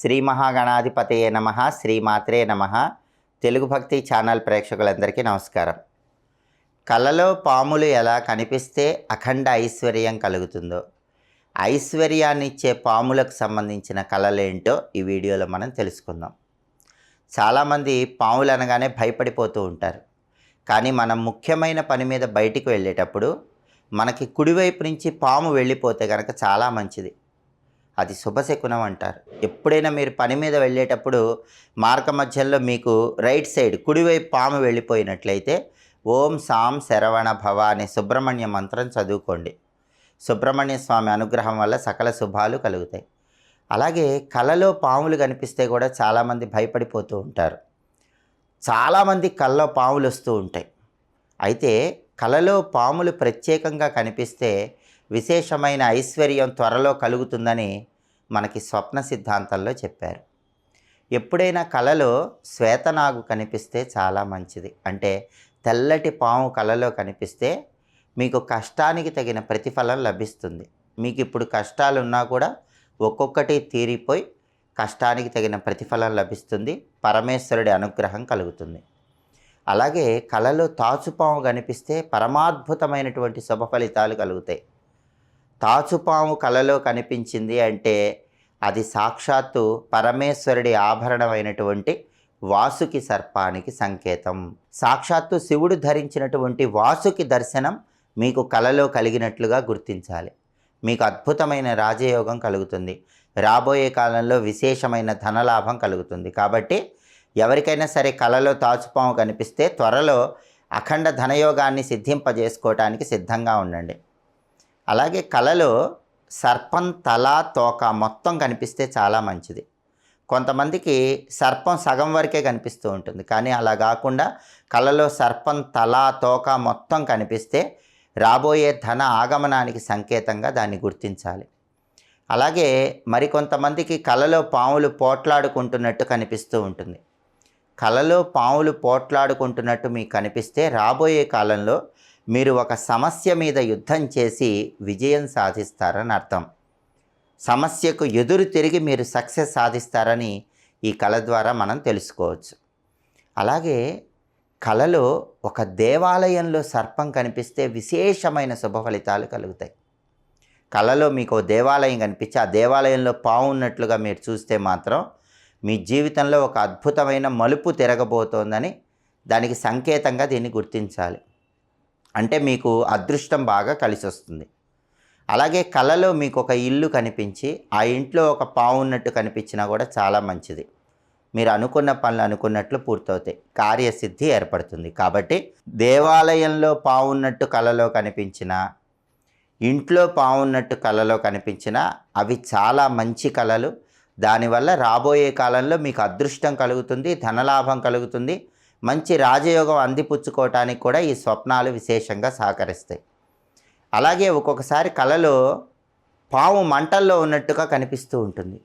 శ్రీ మహాగణాధిపతయే నమ శ్రీమాత్రే నమ. తెలుగు భక్తి ఛానల్ ప్రేక్షకులందరికీ నమస్కారం. కళలో పాములు ఎలా కనిపిస్తే అఖండ ఐశ్వర్యం కలుగుతుందో ఐశ్వర్యాన్ని ఇచ్చే పాములకు సంబంధించిన కళలేంటో ఈ వీడియోలో మనం తెలుసుకుందాం. చాలామంది పాములు అనగానే భయపడిపోతూ ఉంటారు. కానీ మనం ముఖ్యమైన పని మీద బయటికి వెళ్ళేటప్పుడు మనకి కుడివైపు నుంచి పాము వెళ్ళిపోతే కనుక చాలా మంచిది. అది శుభశకునం అంటారు. ఎప్పుడైనా మీరు పని మీద వెళ్ళేటప్పుడు మార్గ మధ్యలో మీకు రైట్ సైడ్ కుడివైపు పాము వెళ్ళిపోయినట్లయితే ఓం సాం శరవణ భవ అనే సుబ్రహ్మణ్య మంత్రం చదువుకోండి. సుబ్రహ్మణ్య స్వామి అనుగ్రహం వల్ల సకల శుభాలు కలుగుతాయి. అలాగే కళలో పాములు కనిపిస్తే కూడా చాలామంది భయపడిపోతూ ఉంటారు. చాలామంది కళ్ళలో పాములు వస్తూ ఉంటాయి. అయితే కళలో పాములు ప్రత్యేకంగా కనిపిస్తే విశేషమైన ఐశ్వర్యం త్వరలో కలుగుతుందని మనకి స్వప్న సిద్ధాంతంలో చెప్పారు. ఎప్పుడైనా కలలో శ్వేతనాగు కనిపిస్తే చాలా మంచిది. అంటే తెల్లటి పాము కలలో కనిపిస్తే మీకు కష్టానికి తగిన ప్రతిఫలం లభిస్తుంది. మీకు ఇప్పుడు కష్టాలు ఉన్నా కూడా ఒక్కొక్కటి తీరిపోయి కష్టానికి తగిన ప్రతిఫలం లభిస్తుంది. పరమేశ్వరుడి అనుగ్రహం కలుగుతుంది. అలాగే కళలో తాచుపాము కనిపిస్తే పరమాద్భుతమైనటువంటి శుభ ఫలితాలు కలుగుతాయి. తాచుపాము కలలో కనిపించింది అంటే అది సాక్షాత్తు పరమేశ్వరుడి ఆభరణమైనటువంటి వాసుకి సర్పానికి సంకేతం. సాక్షాత్తు శివుడు ధరించినటువంటి వాసుకి దర్శనం మీకు కలలో కలిగినట్లుగా గుర్తించాలి. మీకు అద్భుతమైన రాజయోగం కలుగుతుంది. రాబోయే కాలంలో విశేషమైన ధనలాభం కలుగుతుంది. కాబట్టి ఎవరికైనా సరే కళలో తాచుపాము కనిపిస్తే త్వరలో అఖండ ధనయోగాన్ని సిద్ధింపజేసుకోవటానికి సిద్ధంగా ఉండండి. అలాగే కళలో సర్పం తల తోక మొత్తం కనిపిస్తే చాలా మంచిది. కొంతమందికి సర్పం సగం వరకే కనిపిస్తూ ఉంటుంది. కానీ అలా కాకుండా కళలో సర్పం తల తోక మొత్తం కనిపిస్తే రాబోయే ధన ఆగమనానికి సంకేతంగా దాన్ని గుర్తించాలి. అలాగే మరికొంతమందికి కళలో పాములు పోట్లాడుకుంటున్నట్టు కనిపిస్తూ ఉంటుంది. కళలో పాములు పోట్లాడుకుంటున్నట్టు మీకు కనిపిస్తే రాబోయే కాలంలో మీరు ఒక సమస్య మీద యుద్ధం చేసి విజయం సాధిస్తారని అర్థం. సమస్యకు ఎదురు తిరిగి మీరు సక్సెస్ సాధిస్తారని ఈ కళ ద్వారా మనం తెలుసుకోవచ్చు. అలాగే కళలో ఒక దేవాలయంలో సర్పం కనిపిస్తే విశేషమైన శుభ ఫలితాలు కలుగుతాయి. కళలో మీకు ఓ దేవాలయం కనిపించి ఆ దేవాలయంలో పావు ఉన్నట్లుగా మీరు చూస్తే మాత్రం మీ జీవితంలో ఒక అద్భుతమైన మలుపు తిరగబోతోందని దానికి సంకేతంగా దీన్ని గుర్తించాలి. అంటే మీకు అదృష్టం బాగా కలిసి వస్తుంది అలాగే కళలో మీకు ఒక ఇల్లు కనిపించి ఆ ఇంట్లో ఒక పావు ఉన్నట్టు కనిపించినా కూడా చాలా మంచిది. మీరు అనుకున్న పనులు అనుకున్నట్లు పూర్తవుతాయి. కార్యసిద్ధి ఏర్పడుతుంది. కాబట్టి దేవాలయంలో పావు ఉన్నట్టు కళలో కనిపించిన ఇంట్లో పావున్నట్టు కళలో కనిపించిన అవి చాలా మంచి కళలు. దానివల్ల రాబోయే కాలంలో మీకు అదృష్టం కలుగుతుంది ధనలాభం కలుగుతుంది. మంచి రాజయోగం అందిపుచ్చుకోవటానికి కూడా ఈ స్వప్నాలు విశేషంగా సహకరిస్తాయి. అలాగే ఒక్కొక్కసారి కళలో పాము మంటల్లో ఉన్నట్టుగా కనిపిస్తూ ఉంటుంది.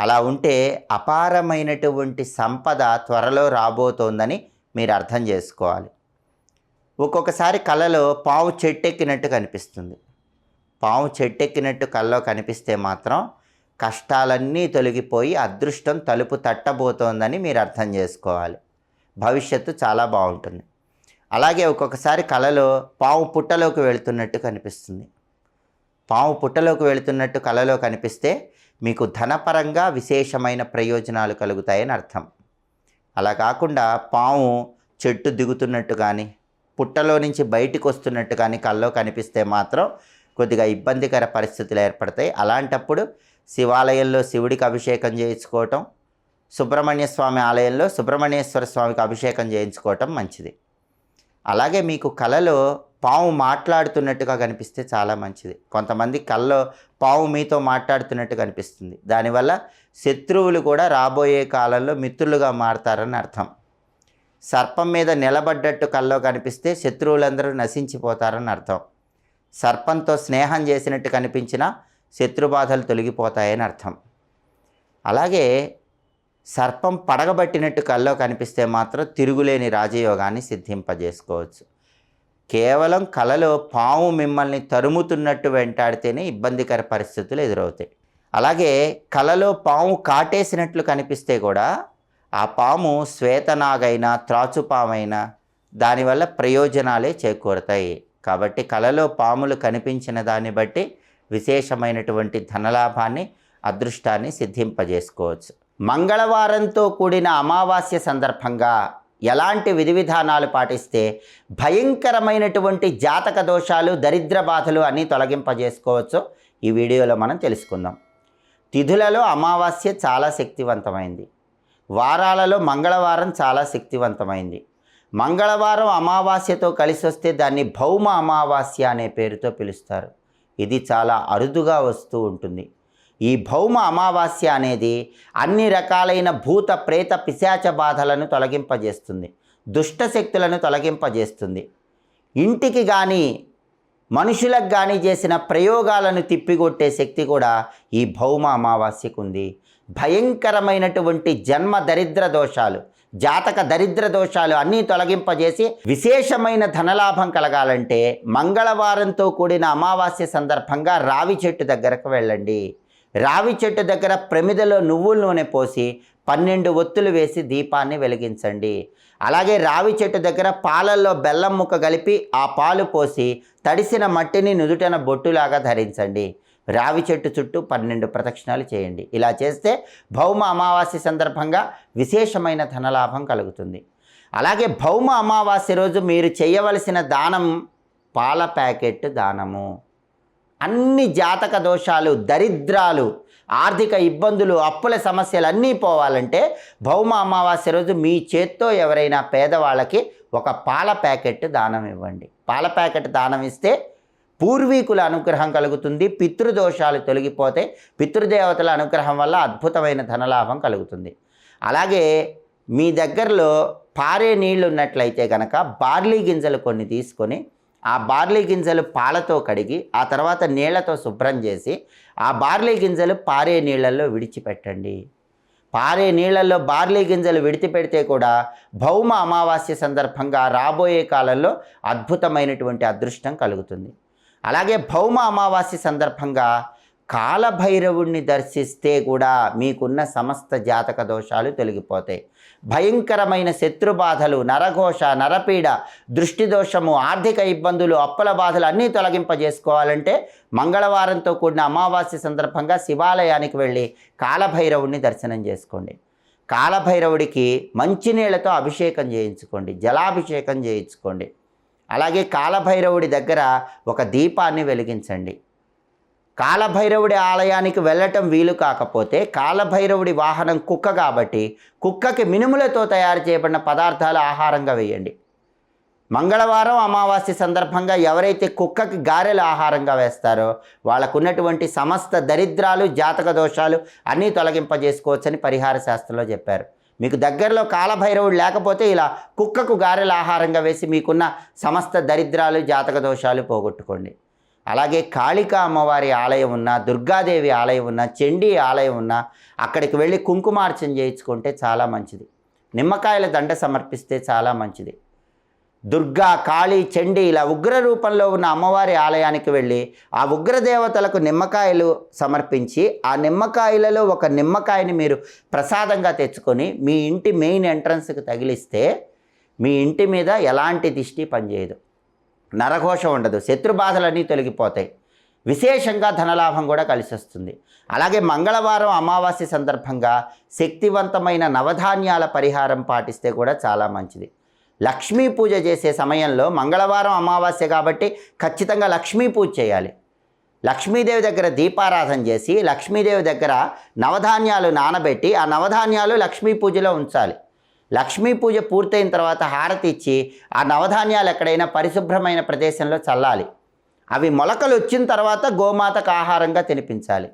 అలా ఉంటే అపారమైనటువంటి సంపద త్వరలో రాబోతోందని మీరు అర్థం చేసుకోవాలి. ఒక్కొక్కసారి కళలో పాము చెట్టెక్కినట్టు కనిపిస్తుంది. పాము చెట్టెక్కినట్టు కళ్ళలో కనిపిస్తే మాత్రం కష్టాలన్నీ తొలగిపోయి అదృష్టం తలుపు తట్టబోతోందని మీరు అర్థం చేసుకోవాలి. భవిష్యత్తు చాలా బాగుంటుంది. అలాగే ఒక్కొక్కసారి కళలో పాము పుట్టలోకి వెళుతున్నట్టు కనిపిస్తుంది. పాము పుట్టలోకి వెళుతున్నట్టు కళలో కనిపిస్తే మీకు ధనపరంగా విశేషమైన ప్రయోజనాలు కలుగుతాయని అర్థం. అలా కాకుండా పాము చెట్టు దిగుతున్నట్టు కానీ పుట్టలో నుంచి బయటకు వస్తున్నట్టు కానీ కళ్ళలో కనిపిస్తే మాత్రం కొద్దిగా ఇబ్బందికర పరిస్థితులు ఏర్పడతాయి. అలాంటప్పుడు శివాలయంలో శివుడికి అభిషేకం చేయించుకోవటం సుబ్రహ్మణ్య స్వామి ఆలయంలో సుబ్రహ్మణ్యేశ్వర స్వామికి అభిషేకం చేయించుకోవటం మంచిది. అలాగే మీకు కళలో పాము మాట్లాడుతున్నట్టుగా కనిపిస్తే చాలా మంచిది. కొంతమంది కళ్ళలో పాము మీతో మాట్లాడుతున్నట్టు కనిపిస్తుంది. దానివల్ల శత్రువులు కూడా రాబోయే కాలంలో మిత్రులుగా మారతారని అర్థం. సర్పం మీద నిలబడ్డట్టు కల్లో కనిపిస్తే శత్రువులందరూ నశించిపోతారని అర్థం. సర్పంతో స్నేహం చేసినట్టు కనిపించినా శత్రుబాధలు తొలగిపోతాయని అర్థం. అలాగే సర్పం పడగబట్టినట్టు కల్లో కనిపిస్తే మాత్రం తిరుగులేని రాజయోగాన్ని సిద్ధింపజేసుకోవచ్చు. కేవలం కలలో పాము మిమ్మల్ని తరుముతున్నట్టు వెంటాడితేనే ఇబ్బందికర పరిస్థితులు ఎదురవుతాయి. అలాగే కలలో పాము కాటేసినట్లు కనిపిస్తే కూడా ఆ పాము శ్వేతనాగైనా త్రాచుపామైనా దానివల్ల ప్రయోజనాలే చేకూరతాయి. కాబట్టి కలలో పాములు కనిపించిన దాన్ని బట్టి విశేషమైనటువంటి ధనలాభాన్ని అదృష్టాన్ని సిద్ధింపజేసుకోవచ్చు. మంగళవారంతో కూడిన అమావాస్య సందర్భంగా ఎలాంటి విధి విధానాలు పాటిస్తే భయంకరమైనటువంటి జాతక దోషాలు దరిద్ర బాధలు అన్నీ తొలగింపజేసుకోవచ్చు ఈ వీడియోలో మనం తెలుసుకుందాం. తిథులలో అమావాస్య చాలా శక్తివంతమైంది. వారాలలో మంగళవారం చాలా శక్తివంతమైంది. మంగళవారం అమావాస్యతో కలిసి వస్తే దాన్ని భౌమ అమావాస్య అనే పేరుతో పిలుస్తారు. ఇది చాలా అరుదుగా వస్తూ ఉంటుంది. ఈ భౌమ అమావాస్య అనేది అన్ని రకాలైన భూత ప్రేత పిశాచ బాధలను తొలగింపజేస్తుంది. దుష్ట శక్తులను తొలగింపజేస్తుంది. ఇంటికి కానీ మనుషులకు కానీ చేసిన ప్రయోగాలను తిప్పికొట్టే శక్తి కూడా ఈ భౌమ అమావాస్యకు ఉంది భయంకరమైనటువంటి జన్మ దరిద్ర దోషాలు జాతక దరిద్ర దోషాలు అన్నీ తొలగింపజేసి విశేషమైన ధనలాభం కలగాలంటే మంగళవారంతో కూడిన అమావాస్య సందర్భంగా రావి చెట్టు దగ్గరకు వెళ్ళండి. రావి చెట్టు దగ్గర ప్రమిదలో నువ్వుల నూనె పోసి పన్నెండు ఒత్తులు వేసి దీపాన్ని వెలిగించండి. అలాగే రావి చెట్టు దగ్గర పాలల్లో బెల్లం ముక్క కలిపి ఆ పాలు పోసి తడిసిన మట్టిని నుదుటన బొట్టులాగా ధరించండి. రావి చెట్టు చుట్టూ పన్నెండు ప్రదక్షిణాలు చేయండి. ఇలా చేస్తే భౌమ అమావాస్య సందర్భంగా విశేషమైన ధనలాభం కలుగుతుంది. అలాగే భౌమ అమావాస్య రోజు మీరు చేయవలసిన దానం పాల ప్యాకెట్ దానము. అన్ని జాతక దోషాలు దరిద్రాలు ఆర్థిక ఇబ్బందులు అప్పుల సమస్యలు అన్నీ పోవాలంటే భౌమ అమావాస్య రోజు మీ చేత్తో ఎవరైనా పేదవాళ్ళకి ఒక పాల ప్యాకెట్ దానం ఇవ్వండి. పాల ప్యాకెట్ దానం ఇస్తే పూర్వీకుల అనుగ్రహం కలుగుతుంది పితృదోషాలు తొలగిపోతే పితృదేవతల అనుగ్రహం వల్ల అద్భుతమైన ధనలాభం కలుగుతుంది. అలాగే మీ దగ్గరలో పారే నీళ్ళు ఉన్నట్లయితే కనుక బార్లీ గింజలు కొన్ని తీసుకొని ఆ బార్లీ గింజలు పాలతో కడిగి ఆ తర్వాత నీళ్ళతో శుభ్రం చేసి ఆ బార్లీ గింజలు పారే నీళ్ళల్లో విడిచిపెట్టండి. పారే నీళ్ళల్లో బార్లీ గింజలు విడిచిపెడితే కూడా భౌమ అమావాస్య సందర్భంగా రాబోయే కాలంలో అద్భుతమైనటువంటి అదృష్టం కలుగుతుంది. అలాగే భౌమ అమావాస్య సందర్భంగా కాలభైరవుణ్ణి దర్శిస్తే కూడా మీకున్న సమస్త జాతక దోషాలు తొలగిపోతాయి. భయంకరమైన శత్రుబాధలు నరఘోష నరపీడ దృష్టి దోషము ఆర్థిక ఇబ్బందులు అప్పుల బాధలు అన్నీ తొలగింపజేసుకోవాలంటే మంగళవారంతో కూడిన అమావాస్య సందర్భంగా శివాలయానికి వెళ్ళి కాలభైరవుడిని దర్శనం చేసుకోండి. కాలభైరవుడికి మంచినీళ్ళతో అభిషేకం చేయించుకోండి జలాభిషేకం చేయించుకోండి. అలాగే కాలభైరవుడి దగ్గర ఒక దీపాన్ని వెలిగించండి. కాలభైరవుడి ఆలయానికి వెళ్ళటం వీలు కాకపోతే కాలభైరవుడి వాహనం కుక్క కాబట్టి కుక్కకి మినుములతో తయారు చేయబడిన పదార్థాలు ఆహారంగా వేయండి. మంగళవారం అమావాస్య సందర్భంగా ఎవరైతే కుక్కకి గారెలు ఆహారంగా వేస్తారో వాళ్ళకున్నటువంటి సమస్త దరిద్రాలు జాతక దోషాలు అన్నీ తొలగింపజేసుకోవచ్చని పరిహార శాస్త్రంలో చెప్పారు. మీకు దగ్గరలో కాలభైరవుడు లేకపోతే ఇలా కుక్కకు గారెలు ఆహారంగా వేసి మీకున్న సమస్త దరిద్రాలు జాతక దోషాలు పోగొట్టుకోండి. అలాగే కాళికా అమ్మవారి ఆలయం ఉన్న దుర్గాదేవి ఆలయం ఉన్న చండీ ఆలయం ఉన్న అక్కడికి వెళ్ళి కుంకుమార్చన చేయించుకుంటే చాలా మంచిది. నిమ్మకాయల దండ సమర్పిస్తే చాలా మంచిది. దుర్గా కాళీ చండీ ఇలా ఉగ్ర రూపంలో ఉన్న అమ్మవారి ఆలయానికి వెళ్ళి ఆ ఉగ్ర దేవతలకు నిమ్మకాయలు సమర్పించి ఆ నిమ్మకాయలలో ఒక నిమ్మకాయని మీరు ప్రసాదంగా తెచ్చుకొని మీ ఇంటి మెయిన్ ఎంట్రన్స్కి తగిలిస్తే మీ ఇంటి మీద ఎలాంటి దిష్టి పనిచేయదు. నరఘోష ఉండదు. శత్రు బాధలన్నీ తొలగిపోతాయి. విశేషంగా ధనలాభం కూడా కలిసి వస్తుంది అలాగే మంగళవారం అమావాస్య సందర్భంగా శక్తివంతమైన నవధాన్యాల పరిహారం పాటిస్తే కూడా చాలా మంచిది. లక్ష్మీ పూజ చేసే సమయంలో మంగళవారం అమావాస్య కాబట్టి ఖచ్చితంగా లక్ష్మీ పూజ చేయాలి. లక్ష్మీదేవి దగ్గర దీపారాధన చేసి లక్ష్మీదేవి దగ్గర నవధాన్యాలు నానబెట్టి ఆ నవధాన్యాలు లక్ష్మీ పూజలో ఉంచాలి. లక్ష్మీ పూజ పూర్తయిన తర్వాత హారతి ఇచ్చి ఆ నవధాన్యాలు ఎక్కడైనా పరిశుభ్రమైన ప్రదేశంలో చల్లాలి. అవి మొలకలు వచ్చిన తర్వాత గోమాతకు ఆహారంగా తినిపించాలి.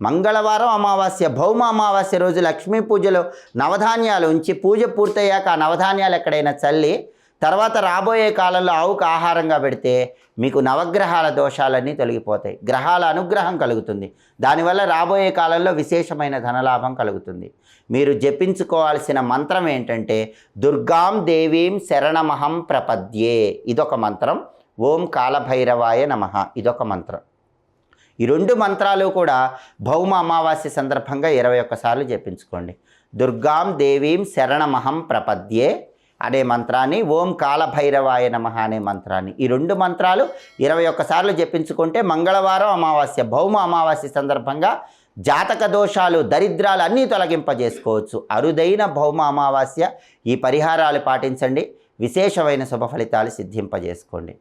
మంగళవారం అమావాస్య భౌమ అమావాస్య రోజు లక్ష్మీ పూజలో నవధాన్యాలు ఉంచి పూజ పూర్తయ్యాక ఆ నవధాన్యాలు ఎక్కడైనా చల్లి తర్వాత రాబోయే కాలంలో ఆవుకు ఆహారంగా పెడితే మీకు నవగ్రహాల దోషాలన్నీ తొలగిపోతాయి. గ్రహాల అనుగ్రహం కలుగుతుంది. దానివల్ల రాబోయే కాలంలో విశేషమైన ధనలాభం కలుగుతుంది. మీరు జపించుకోవాల్సిన మంత్రం ఏంటంటే దుర్గాం దేవీం శరణమహం ప్రపద్యే. ఇదొక మంత్రం. ఓం కాలభైరవాయ నమ. ఇదొక మంత్రం. ఈ రెండు మంత్రాలు కూడా భౌమ అమావాస్య సందర్భంగా ఇరవై ఒక్కసార్లు జపించుకోండి. దుర్గాం దేవీం శరణమహం ప్రపద్యే. అనే మంత్రాన్ని ఓం కాలభైరవాయ నమ అనే మంత్రాన్ని. ఈ రెండు మంత్రాలు ఇరవై ఒక్కసార్లు జపించుకుంటే మంగళవారం అమావాస్య భౌమ అమావాస్య సందర్భంగా జాతక దోషాలు దరిద్రాలు అన్నీ తొలగింపజేసుకోవచ్చు. అరుదైన భౌమ అమావాస్య. ఈ పరిహారాలు పాటించండి. విశేషమైన శుభ ఫలితాలు సిద్ధింపజేసుకోండి.